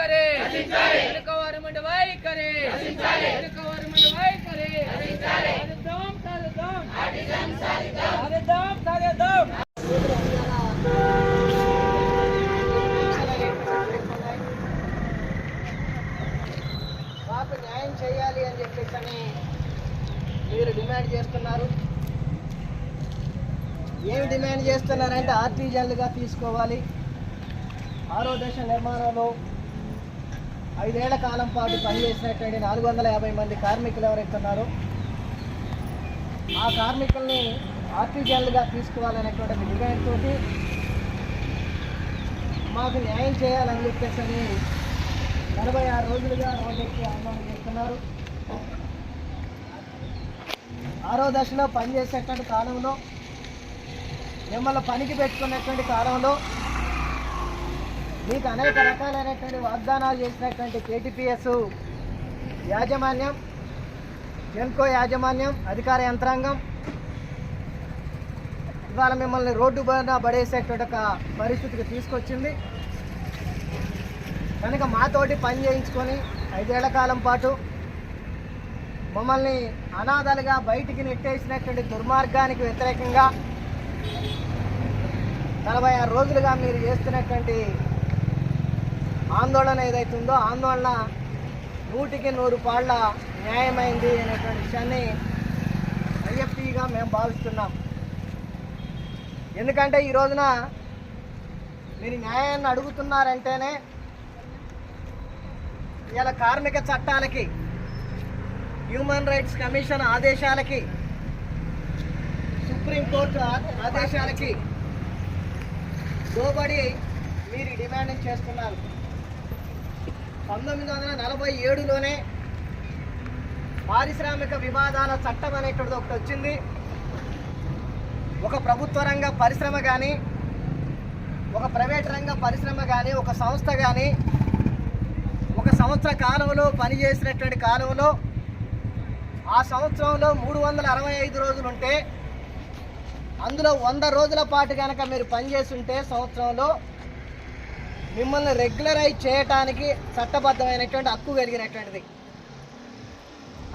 Government వైఖరి వెనుక government వైఖరి వెనుక గవర్నమెంట్ వైఖరి సాధిద్దాం సాధిద్దాం సాధిద్దాం సాధిద్దాం మాకు న్యాయం చేయాలి అని చెప్పేసి అని మీరు డిమాండ్ చేస్తున్నారు. ఏమి డిమాండ్ చేస్తున్నారంటే ఆర్టీజన్లుగా తీసుకోవాలి. ఆరో దశ నిర్మాణంలో ఐదేళ్ళ కాలం పాటు పనిచేసినటువంటి నాలుగు వందల యాభై మంది కార్మికులు ఎవరైతే ఉన్నారో ఆ కార్మికుల్ని ఆర్టీజన్లుగా తీసుకోవాలనేటువంటి డిమాండ్ మాకు న్యాయం చేయాలని చెప్పేసి అని నలభై ఆరు రోజులుగా రోడ్డెక్కి ఆందోళన చేస్తున్నారు. ఆరో దశలో పనిచేసేటువంటి కాలంలో మిమ్మల్ని పనికి పెట్టుకున్నటువంటి కాలంలో మీకు అనేక రకాలైనటువంటి వాగ్దానాలు చేసినటువంటి కేటీపీఎస్ యాజమాన్యం జెన్కో యాజమాన్యం అధికార యంత్రాంగం ఇవాళ మిమ్మల్ని రోడ్డు పైన పడేసేటువంటి ఒక పరిస్థితికి తీసుకొచ్చింది. కనుక మాతోటి పని చేయించుకొని ఐదేళ్ళ కాలం పాటు మమ్మల్ని అనాథలుగా బయటికి నెట్టేసినటువంటి దుర్మార్గానికి వ్యతిరేకంగా నలభై ఆరు రోజులుగా మీరు చేస్తున్నటువంటి ఆందోళన ఏదైతుందో ఆందోళన నూటికి నూరు పాళ్ళ న్యాయమైంది అనేటువంటి విషయాన్ని ఐఎఫ్టీగా మేము భావిస్తున్నాం. ఎందుకంటే ఈ రోజున మీరు న్యాయాన్ని అడుగుతున్నారంటేనే ఇలా కార్మిక చట్టాలకి హ్యూమన్ రైట్స్ కమిషన్ ఆదేశాలకి సుప్రీంకోర్టు ఆదేశాలకి లోబడి మీరు డిమాండ్ చేస్తున్నారు. పంతొమ్మిది వందల నలభై ఏడులోనే పారిశ్రామిక వివాదాల చట్టం అనేటువంటిది ఒకటి వచ్చింది. ఒక ప్రభుత్వ రంగ పరిశ్రమ కానీ ఒక ప్రైవేట్ రంగ పరిశ్రమ కానీ ఒక సంస్థ కానీ ఒక సంవత్సర కాలంలో పనిచేసినటువంటి కాలంలో ఆ సంవత్సరంలో మూడు వందల అరవై ఐదు రోజులు ఉంటే అందులో వంద రోజుల పాటు కనుక మీరు పనిచేస్తుంటే సంవత్సరంలో మిమ్మల్ని రెగ్యులరైజ్ చేయటానికి చట్టబద్ధమైనటువంటి హక్కు కలిగినటువంటిది.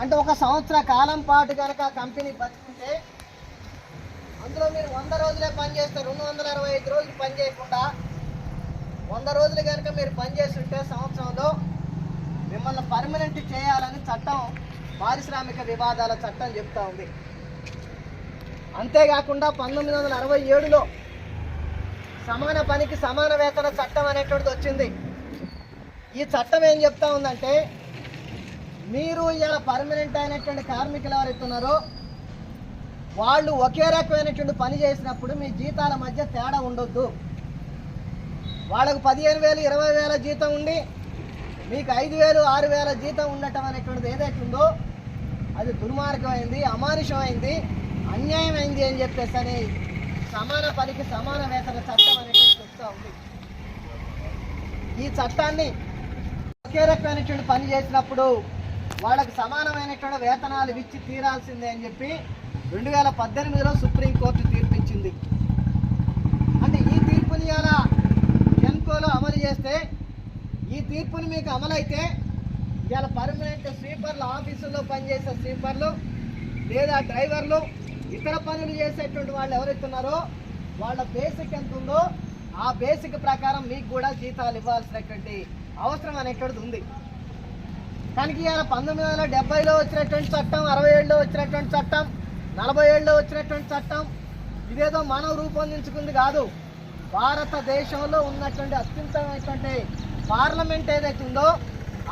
అంటే ఒక సంవత్సర కాలం పాటు కనుక కంపెనీ బతుకుంటే అందులో మీరు వంద రోజులే పనిచేస్తే రెండు వందల అరవై ఐదు రోజులు పని చేయకుండా వంద రోజులు కనుక మీరు పనిచేస్తుంటే సంవత్సరంలో మిమ్మల్ని పర్మనెంట్ చేయాలని చట్టం పారిశ్రామిక వివాదాల చట్టం చెప్తా ఉంది. అంతేకాకుండా పంతొమ్మిది వందల అరవై ఏడులో సమాన పనికి సమాన వేతన చట్టం అనేటువంటిది వచ్చింది. ఈ చట్టం ఏం చెప్తా ఉందంటే మీరు ఇలా పర్మనెంట్ అయినటువంటి కార్మికులు ఎవరైతే ఉన్నారో వాళ్ళు ఒకే రకమైనటువంటి పని చేసినప్పుడు మీ జీతాల మధ్య తేడా ఉండొద్దు. వాళ్ళకు పదిహేను వేలు ఇరవై వేల జీతం ఉండి మీకు ఐదు వేలు ఆరు వేల జీతం ఉండటం అనేటువంటిది ఏదైతే ఉందో అది దుర్మార్గమైంది అమానుషమైంది అన్యాయమైంది అని చెప్పేసి అని సమాన పనికి సమాన వేతన చట్టం అనేటువంటి చెప్తా ఉంది. ఈ చట్టాన్ని ఒకే రకమైనటువంటి పని చేసినప్పుడు వాళ్ళకు సమానమైనటువంటి వేతనాలు ఇచ్చి తీరాల్సిందే అని చెప్పి రెండు వేల పద్దెనిమిదిలో సుప్రీంకోర్టు తీర్పిచ్చింది. అంటే ఈ తీర్పుని ఎలా జెన్కోలో అమలు చేస్తే ఈ తీర్పుని మీకు అమలైతే ఇవాళ పర్మనెంట్ స్వీపర్లు ఆఫీసుల్లో పనిచేసే స్వీపర్లు లేదా డ్రైవర్లు ఇతర పనులు చేసేటువంటి వాళ్ళు ఎవరైతున్నారో వాళ్ళ బేసిక్ ఎంత ఉందో ఆ బేసిక్ ప్రకారం మీకు కూడా జీతాలు ఇవ్వాల్సినటువంటి అవసరం అనేటువంటిది ఉంది. కనుక ఇవాళ పంతొమ్మిది వందల డెబ్బైలో వచ్చినటువంటి చట్టం అరవై ఏడులో వచ్చినటువంటి చట్టం నలభై ఏడులో వచ్చినటువంటి చట్టం ఇదేదో మనం రూపొందించుకుంది కాదు. భారతదేశంలో ఉన్నటువంటి అత్యుత్తమైనటువంటి పార్లమెంట్ ఏదైతే ఉందో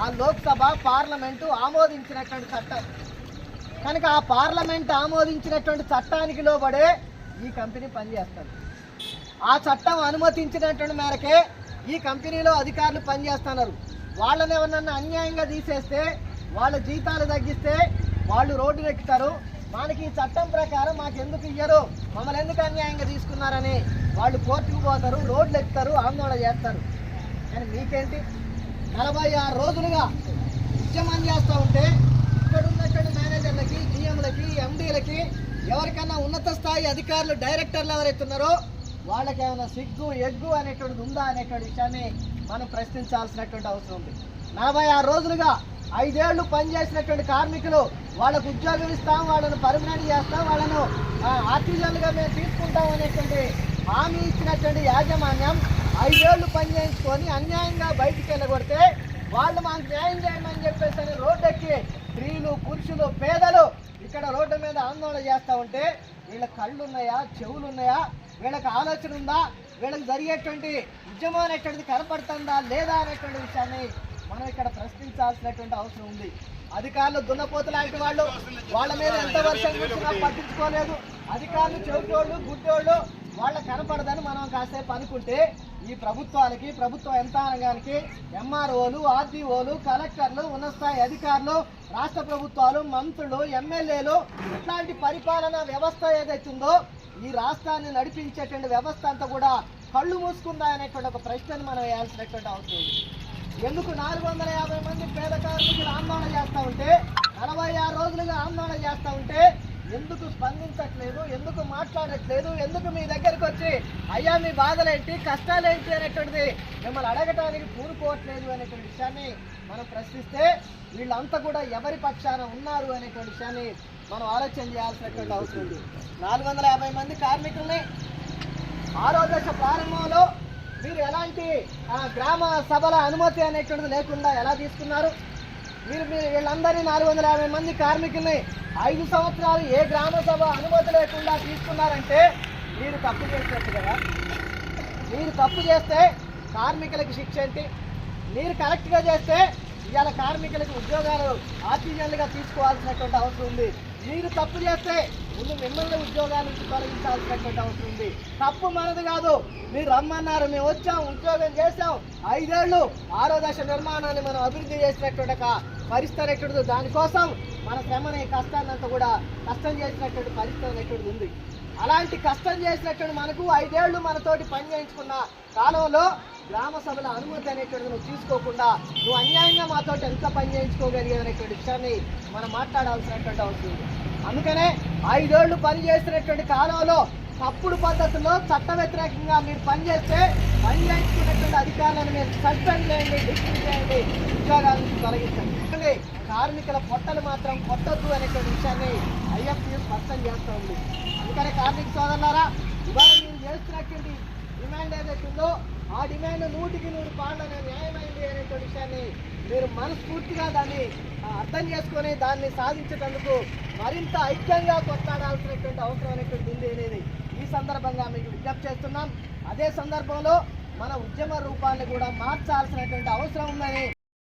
ఆ లోక్సభ పార్లమెంటు ఆమోదించినటువంటి చట్టం. కనుక ఆ పార్లమెంట్ ఆమోదించినటువంటి చట్టానికి లోబడే ఈ కంపెనీ పనిచేస్తుంది. ఆ చట్టం అనుమతించినటువంటి మేరకే ఈ కంపెనీలో అధికారులు పనిచేస్తున్నారు. వాళ్ళని ఎవరినన్నా అన్యాయంగా తీసేస్తే వాళ్ళ జీతాలు తగ్గిస్తే వాళ్ళు రోడ్డు ఎక్కుతారు మనకి ఈ చట్టం ప్రకారం మాకు ఎందుకు ఇయ్యరు? మమ్మల్ని ఎందుకు అన్యాయంగా తీసుకున్నారని వాళ్ళు కోర్టుకు పోతారు రోడ్లు ఎక్కుతారు ఆందోళన చేస్తారు. కానీ మీకేంటి? నలభై ఆరు రోజులుగా ఉద్యమం చేస్తూ ఉంటే ఇక్కడ ఉన్నటువంటి మేనేజర్లకి జిఎంలకి ఎండీలకి ఎవరికన్నా ఉన్నత స్థాయి అధికారులు డైరెక్టర్లు ఎవరైతే ఉన్నారో వాళ్ళకి ఏమైనా సిగ్గు ఎగ్గు అనేటువంటిది ఉందా అనేటువంటి విషయాన్ని మనం ప్రశ్నించాల్సినటువంటి అవసరం ఉంది. నలభై ఆరు రోజులుగా ఐదేళ్ళు పనిచేసినటువంటి కార్మికులు వాళ్ళకు ఉద్యోగం ఇస్తాం వాళ్ళను పర్మనెంట్ చేస్తాం వాళ్ళను ఆర్టిజన్లుగా మేము తీసుకుంటాం అనేటువంటి హామీ ఇచ్చినటువంటి యాజమాన్యం ఐదేళ్ళు పనిచేయించుకొని అన్యాయంగా బయటికి వెళ్ళగొడితే వాళ్ళు మాకు న్యాయం చేయమని చెప్పేసి అని రోడ్డెక్కి స్త్రీలు పురుషులు పేదలు ఇక్కడ రోడ్డు మీద ఆందోళన చేస్తూ ఉంటే వీళ్ళ కళ్ళు ఉన్నాయా చెవులు ఉన్నాయా వీళ్ళకి ఆలోచన ఉందా? వీళ్ళకి జరిగేటువంటి ఉద్యమం అనేటువంటిది కనపడుతుందా లేదా అనేటువంటి విషయాన్ని మనం ఇక్కడ ప్రశ్నించాల్సినటువంటి అవసరం ఉంది. అధికారులు దున్నపోతు లాంటి వాళ్ళు వాళ్ళ మీద ఎంత వర్షం చూసినా పట్టించుకోలేదు. అధికారులు చెవిటోళ్ళు గుడ్డోళ్ళు వాళ్ళకి కనపడదని మనం కాసేపు అనుకుంటే ఈ ప్రభుత్వానికి ప్రభుత్వ యంత్రాంగానికి ఎంఆర్ఓలు ఆర్డీఓలు కలెక్టర్లు ఉన్నతస్థాయి అధికారులు రాష్ట్ర ప్రభుత్వాలు మంత్రులు ఎమ్మెల్యేలు ఇట్లాంటి పరిపాలన వ్యవస్థ ఏదైతుందో ఈ రాష్ట్రాన్ని నడిపించేటువంటి వ్యవస్థ అంతా కూడా కళ్ళు మూసుకుందా అనేటువంటి ఒక ప్రశ్నను మనం వేయాల్సినటువంటి అవసరం ఉంది. ఎందుకు నాలుగు వందల యాభై మంది పేద కార్మికులు ఆందోళన చేస్తూ ఉంటే నలభై ఆరు రోజులుగా ఆందోళన చేస్తూ ఉంటే ఎందుకు స్పందించట్లేదు? ఎందుకు మాట్లాడట్లేదు? ఎందుకు మీ దగ్గరకు వచ్చి అయ్యా మీ బాధలేంటి? కష్టాలేంటి? అనేటువంటిది మిమ్మల్ని అడగటానికి కూరుకోవట్లేదు అనేటువంటి విషయాన్ని మనం ప్రశ్నిస్తే వీళ్ళంతా కూడా ఎవరి పక్షాన ఉన్నారు అనేటువంటి విషయాన్ని మనం ఆలోచన చేయాల్సినటువంటి అవసరం ఉంది. నాలుగు వందల యాభై మంది కార్మికుల్ని ఆరో దశ ప్రారంభంలో మీరు ఎలాంటి గ్రామ సభల అనుమతి అనేటువంటిది లేకుండా ఎలా తీసుకున్నారు? మీరు మీరు వీళ్ళందరినీ నాలుగు వందల యాభై మంది కార్మికుల్ని ఐదు సంవత్సరాలు ఏ గ్రామ సభ అనుమతి లేకుండా తీసుకున్నారంటే మీరు తప్పు చేసినట్టు కదా. మీరు తప్పు చేస్తే కార్మికులకు శిక్ష ఏంటి? మీరు కరెక్ట్గా చేస్తే ఇవాళ కార్మికులకు ఉద్యోగాలు ఆక్సిజన్లుగా తీసుకోవాల్సినటువంటి అవసరం ఉంది. మీరు తప్పు చేస్తే ముందు మిమ్మల్ని ఉద్యోగాల నుంచి తొలగించాల్సినటువంటి అవసరం ఉంది. తప్పు మనది కాదు. మీరు రమ్మన్నారు మేము వచ్చాం ఉద్యోగం చేసాం ఐదేళ్ళు ఆరో దశ నిర్మాణాన్ని మనం అభివృద్ధి చేసినటువంటి పరిస్థితి అనేటువంటిది దానికోసం మన శ్రమని కష్టాన్నంతా కూడా కష్టం చేసినటువంటి పరిస్థితి అనేటువంటిది ఉంది. అలాంటి కష్టం చేసినటువంటి మనకు ఐదేళ్ళు మనతోటి పని చేయించుకున్న కాలంలో గ్రామ సభల అనుమతి అనేటువంటిది నువ్వు తీసుకోకుండా నువ్వు అన్యాయంగా మాతోటి ఎంత పని చేయించుకోగలిగేదనేటువంటి విషయాన్ని మనం మాట్లాడాల్సినటువంటి అవసరం అందుకనే ఐదేళ్ళు పని చేసినటువంటి కాలంలో తప్పుడు పద్ధతిలో చట్ట వ్యతిరేకంగా మీరు పనిచేస్తే పని చేయించుకున్నటువంటి అధికారులను మీరు సస్పెండ్ చేయండి డిస్మిస్ చేయండి ఉద్యోగాల నుంచి తొలగించండి కార్మికుల పొట్టలు మాత్రం కొట్టద్దు అనేటువంటి విషయాన్ని ఐఎఫ్టీ స్పష్టం చేస్తూ ఉంది. అందుకనే కార్మిక సోదరులారా ఇవాళ మీరు చేస్తున్నటువంటి డిమాండ్ ఏదైతే ఉందో ఆ డిమాండ్ నూటికి నూరు పాటలు న్యాయమైంది అనేటువంటి విషయాన్ని మీరు మనస్ఫూర్తిగా దాన్ని అర్థం చేసుకొని దాన్ని సాధించేటందుకు మరింత ఐక్యంగా కొట్లాడాల్సినటువంటి అవసరం అనేటువంటి ఉంది అనేది ఈ సందర్భంగా మీకు విజ్ఞప్తి చేస్తున్నాం. అదే సందర్భంలో మన ఉద్యమ రూపాన్ని కూడా మార్చాల్సినటువంటి అవసరం ఉందని